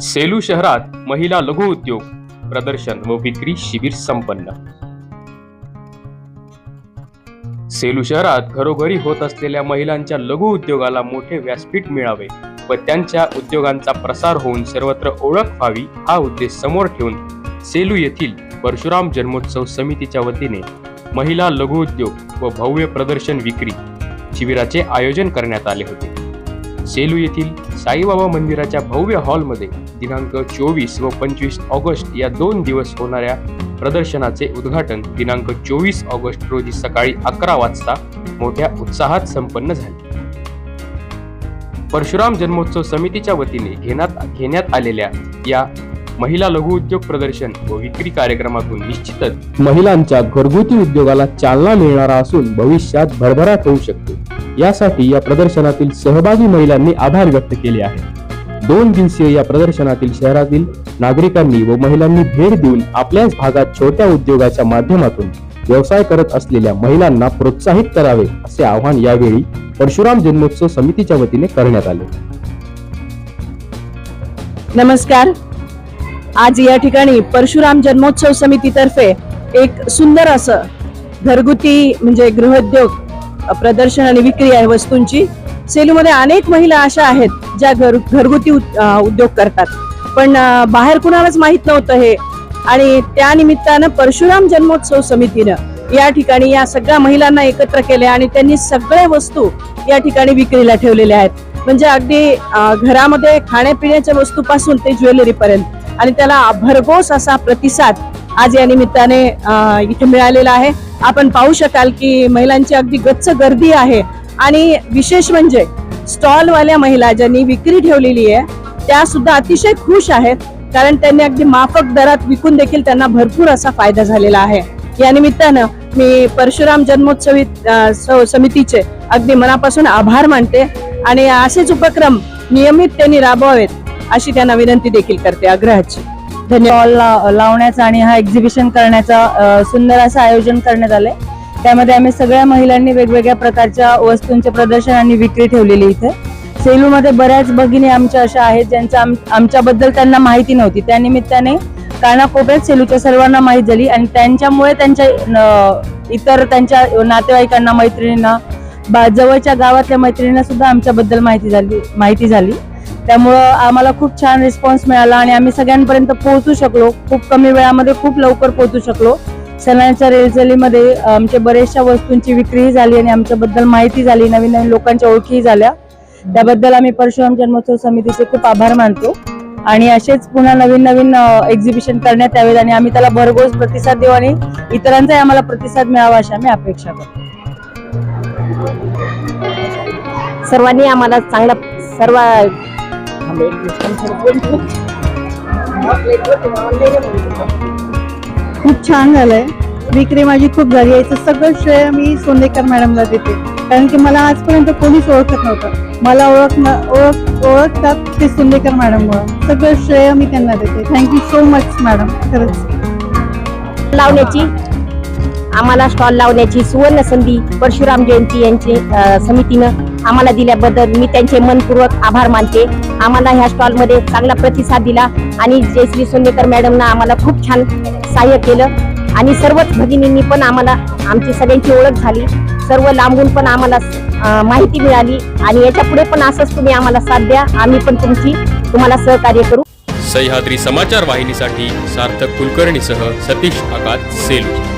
सेलू शहरात महिला लघु उद्योग प्रदर्शन व विक्री शिबिर संपन्न. सेलू शहरात घरोघरी होत असलेल्या महिलांच्या लघु उद्योगाला मोठे व्यासपीठ मिळावे व त्यांच्या उद्योगांचा प्रसार होऊन सर्वत्र ओळख व्हावी हा उद्देश समोर ठेवून सेलू येथील परशुराम जन्मोत्सव समितीच्या वतीने महिला लघु उद्योग व भव्य प्रदर्शन विक्री शिबिराचे आयोजन करण्यात आले होते. सेलू येथील साईबाबा मंदिराच्या भव्य हॉलमध्ये दिनांक चोवीस व पंचवीस ऑगस्ट या दोन दिवस होणाऱ्या प्रदर्शनाचे उद्घाटन दिनांक चोवीस ऑगस्ट रोजी सकाळी अकरा वाजता मोठ्या उत्साहात संपन्न झाले. परशुराम जन्मोत्सव समितीच्या वतीने घेण्यात घेण्यात आलेल्या या महिला लघु उद्योग प्रदर्शन व विक्री कार्यक्रमातून निश्चितच महिलांच्या घरगुती उद्योगाला चालना मिळणारा असून भविष्यात भरभराट होऊ शकते. यासाठी या प्रदर्शनातील सहभागी महिलांनी आभार व्यक्त केले आहे दोन दिवसीय या प्रदर्शनातील शहरातील नागरिकांनी व महिलांनी भेट देऊन आपल्याच भागात छोट्या उद्योगाच्या माध्यमातून व्यवसाय करत असलेल्या महिलांना प्रोत्साहित करावे असे आवाहन यावेळी परशुराम जन्मोत्सव समितीच्या वतीने करण्यात आले. नमस्कार. आज या ठिकाणी परशुराम जन्मोत्सव समितीतर्फे एक सुंदर असं घरगुती म्हणजे गृहोद्योग प्रदर्शन आणि विक्री आहे वस्तूंची. सेलूमध्ये अनेक महिला अशा आहेत ज्या घर घरगुती उद्योग करतात. पण बाहेर कुणालाच माहीत नव्हतं हे. आणि त्या निमित्तानं परशुराम जन्मोत्सव समितीनं या ठिकाणी या सगळ्या महिलांना एकत्र केले आणि त्यांनी सगळ्या वस्तू या ठिकाणी विक्रीला ठेवलेल्या आहेत. म्हणजे अगदी घरामध्ये खाण्यापिण्याच्या वस्तूपासून ते ज्वेलरीपर्यंत. आणि त्याला भरघोस असा प्रतिसाद आज या निमित्ताने इथे मिळालेला आहे. आपण पाहू शकाल की महिलांची अगदी गच्च गर्दी आहे. आणि विशेष म्हणजे स्टॉलवाल्या महिला ज्यांनी विक्री ठेवलेली आहे त्या सुद्धा अतिशय खुश आहेत. कारण त्यांनी अगदी माफक दरात विकून देखील त्यांना भरपूर असा फायदा झालेला आहे. या निमित्तानं मी परशुराम जन्मोत्सवी समितीचे अगदी मनापासून आभार मानते आणि असेच उपक्रम नियमित त्यांनी राबवावेत अशी त्यांना विनंती देखील करते आग्रहाची. धन्यवाद. ला- लावण्याचा आणि हा एक्झिबिशन करण्याचा सुंदर असं आयोजन करण्यात आलंय. त्यामध्ये आम्ही सगळ्या महिलांनी वेगवेगळ्या प्रकारच्या वस्तूंचे प्रदर्शन आणि विक्री ठेवलेली इथे. सेलूमध्ये बऱ्याच भगिनी आमच्या अशा आहेत ज्यांच्या आमच्याबद्दल त्यांना माहिती नव्हती. त्या निमित्ताने कानाकोपऱ्यात सेलूच्या सर्वांना माहीत झाली आणि त्यांच्यामुळे त्यांच्या इतर त्यांच्या नातेवाईकांना मैत्रिणींना बा- जवळच्या गावातल्या मैत्रिणींना सुद्धा आमच्याबद्दल माहिती झाली माहिती झाली. त्यामुळं आम्हाला खूप छान रिस्पॉन्स मिळाला आणि आम्ही सगळ्यांपर्यंत पोहोचू शकलो. खूप कमी वेळामध्ये खूप लवकर पोहोचू शकलो. सणांच्या रेलचलीमध्ये आमच्या बऱ्याचशा वस्तूंची विक्रीही झाली आणि आमच्याबद्दल माहिती झाली नवीन नवीन लोकांच्या ओळखीही झाल्या. त्याबद्दल आम्ही परशुराम जन्मोत्सव समितीचे खूप आभार मानतो. आणि असेच पुन्हा नवीन नवीन एक्झिबिशन करण्यात यावेत आणि आम्ही त्याला भरघोस प्रतिसाद देऊ आणि इतरांचाही आम्हाला प्रतिसाद मिळावा अशी आम्ही अपेक्षा करतो. सर्वांनी आम्हाला चांगला सर्व खूप छान झालंय. विक्री माझी खूप झाली. याचं सगळं श्रेय मी सोनेकर मॅडमला देते. कारण की मला आजपर्यंत कोणीच ओळखत नव्हतं. मला ओळख ओळख ओळखतात ते सोंदेकर मॅडममुळं. सगळं श्रेय मी त्यांना देते. थँक्यू सो मच मॅडम खरंच. लावण्याची आम्हाला स्टॉल लावण्याची सुवर्ण संधी परशुराम जयंती यांची समितीनं आम्हाला दिल्याबद्दल मी त्यांचे मनपूर्वक आभार मानते. आम्हाला ह्या स्टॉलमध्ये चांगला प्रतिसाद दिला आणि जयश्री सोनेकर मॅडमनं आम्हाला खूप छान सहाय्य केलं. आणि सर्वच भगिनींनी पण आम्हाला आमची सगळ्यांची ओळख झाली. सर्व लांबून पण आम्हाला माहिती मिळाली. आणि याच्यापुढे पण असंच तुम्ही आम्हाला साथ द्या. आम्ही पण तुमची तुम्हाला सहकार्य करू. सह्याद्री समाचार वाहिनीसाठी सार्थक कुलकर्णीसह सतीश आकात सेलू.